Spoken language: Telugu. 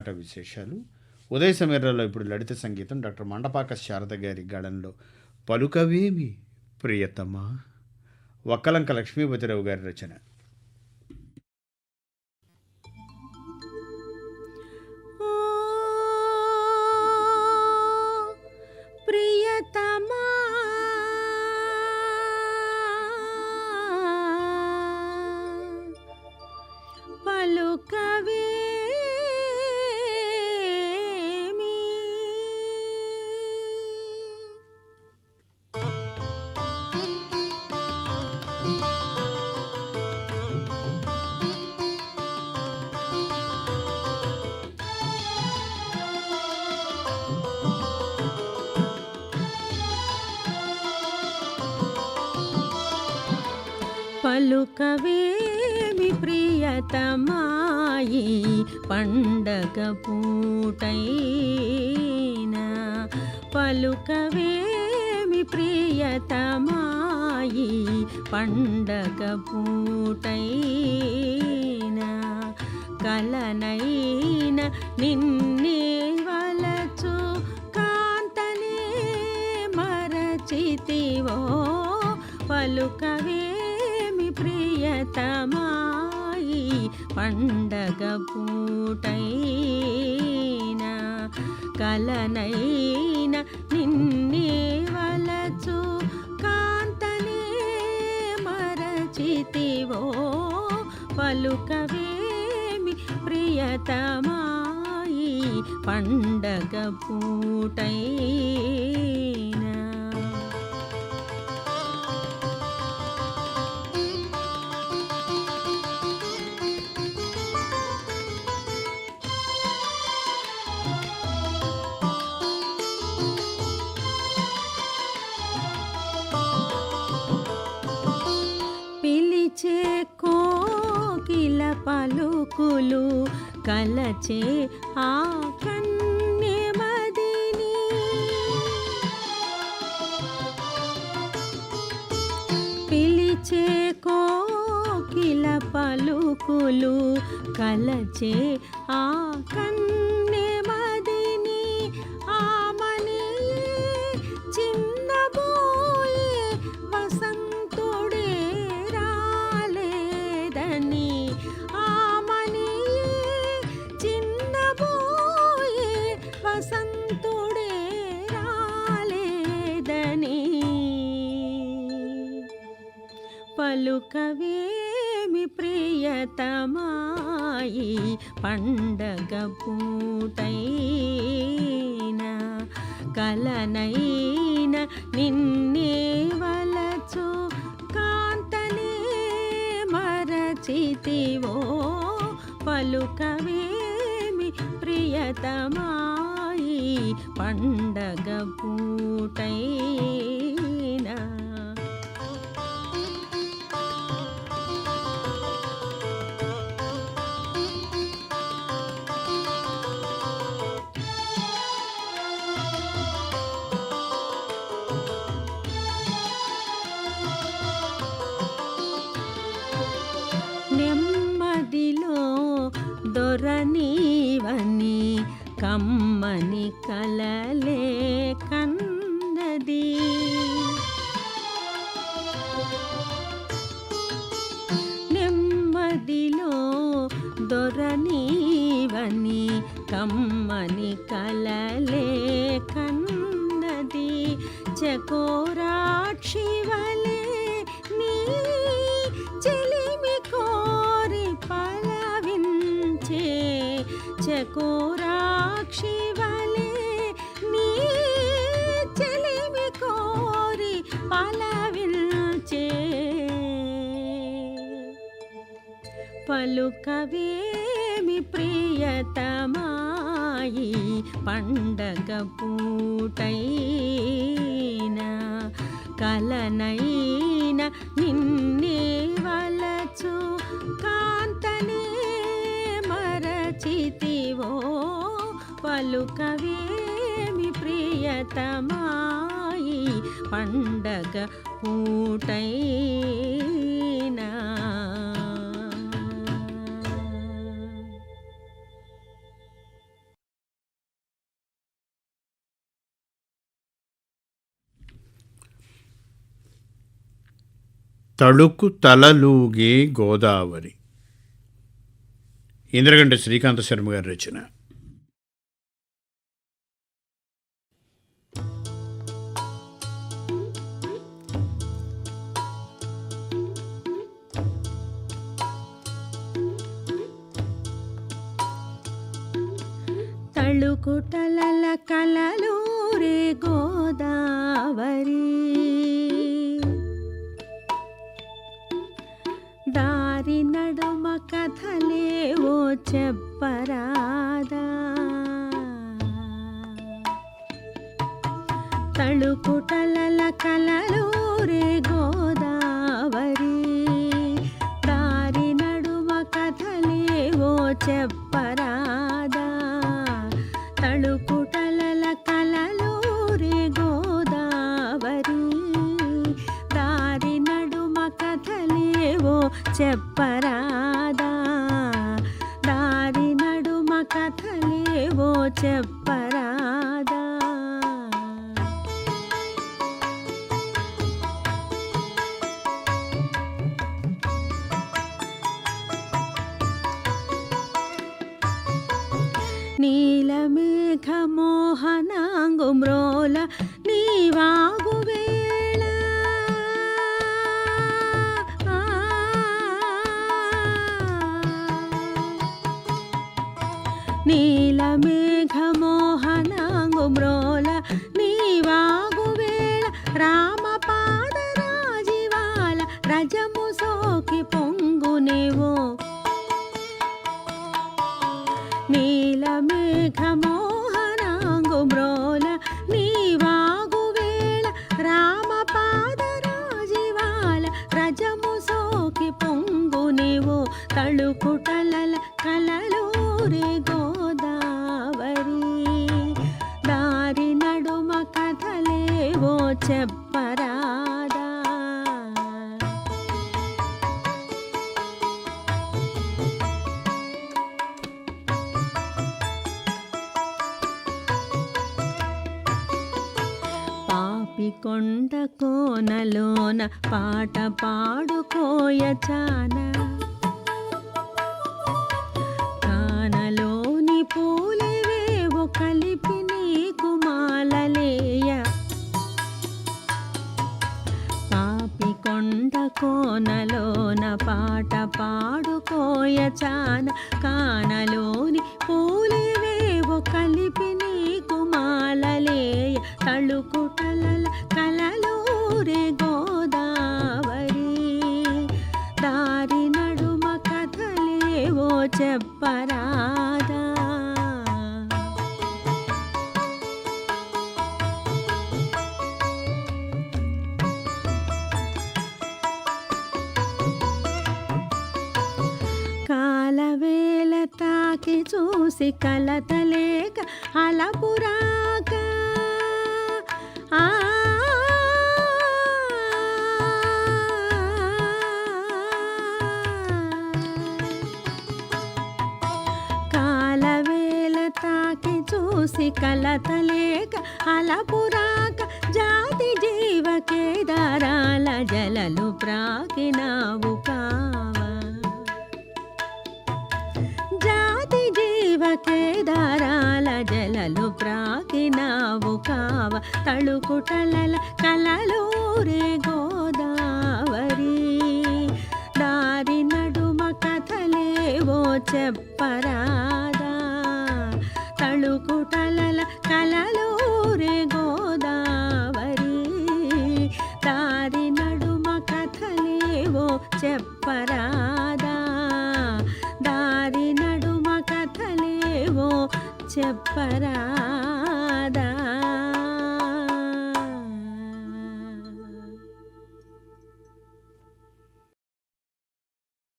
పాట విశేషాలు ఉదయ సమీరంలో ఇప్పుడు లలిత సంగీతం డాక్టర్ మండపాక శారద గారి గాడంలో పలుకవేమి ప్రియతమా? వక్కలంక లక్ష్మీపతిరావు గారి రచన. పలుకవేమి ప్రియతమాయి పండగ పూటైనా. పలుకవేమి ప్రియతమాయి పండగ పూటైనా. కలనైన నిన్నే వలచు కాంతనే మరచితివో. పలుకవే ప్రియతమాయి పండగ పూటైన కలనైన నిన్నే వలచు కాంతనే మరచితివో పలుకవేమి ప్రియతమాయి పండగ పూటైన కోకిల పలుకులు కలచే ఆ కన్యమదిని పిలిచే కోకిల పలుకులు కలచే ఆ కన్యమదిని పలుకవేమి ప్రియతమాయి పండగ పూటైన కలనైన నిన్నే వలచు కాంతనే మరచితివో పలుకవేమి ప్రియతమాయి పండగ పూటై నెమ్మదిలో దొరనీవని కమ్మని కలలే కన్నది. చకోరాక్షివలే నీ చెలిమి కోరి పలవించే చకోరాక్షివలే పలుకవేమి ప్రియతమాయి పండగ పూటైన. కలనైన నిన్నే వలచు కాంతనే మరచితివో. పలుకవేమి ప్రియతమాయి పండగ పూటైనా. తళుకు తలలూగే గోదావరి. ఇంద్రగంట శ్రీకాంత శర్మ గారి రచన. తళుకుటలల కలలూరే గోదావరి. వారి నడుమ కథలేవో చెప్పరాదా? తళుకుట చెప్పరాదా? దారి నడుమ కథలేవో చెప్పరాదా? నీలమేఘమోహనాంగు నీల మేఘమోహనాంగు మ్రోల నీవాగు వేళ రామపాదరాజివాల రజము సోకి పొంగునేవో. నీలమేఘమోహనాంగు మ్రోల నీవాగు వేళ రామపాదరాజివాల రజము సోకి పొంగునేవో. తళుకుటలల కలలూరే చెప్పరాదా? పాపి పాపికొండ కోనలోన పాట పాడుకోయ చాన. కానలోని పూలవేవో కలిపి కోనలోన పాట పాడుకోయ చాన కానలోని పూలవేవో కలిపి నీకు మాలలేయ తళుకుటలల కలలూరే గోదావరి. దారి నడుమ కథలేవో చెప్పరాదా? తాకి చూసి కలతలేక అలపురాక. ఆ. కాలవేల తాకి చూసి కలతలేక అలపురాక. జాతి జీవ కేదారాల జలలు ప్రాకినావు కావా. కేదారాల జలలు ప్రాకినావు కావ. తళుకుటలల కలలూరే గోదావరి. దారి నడుమ కథలేవో చెప్పరాదా. తళుకుటలల కలలూరే గోదావరి చెప్పరా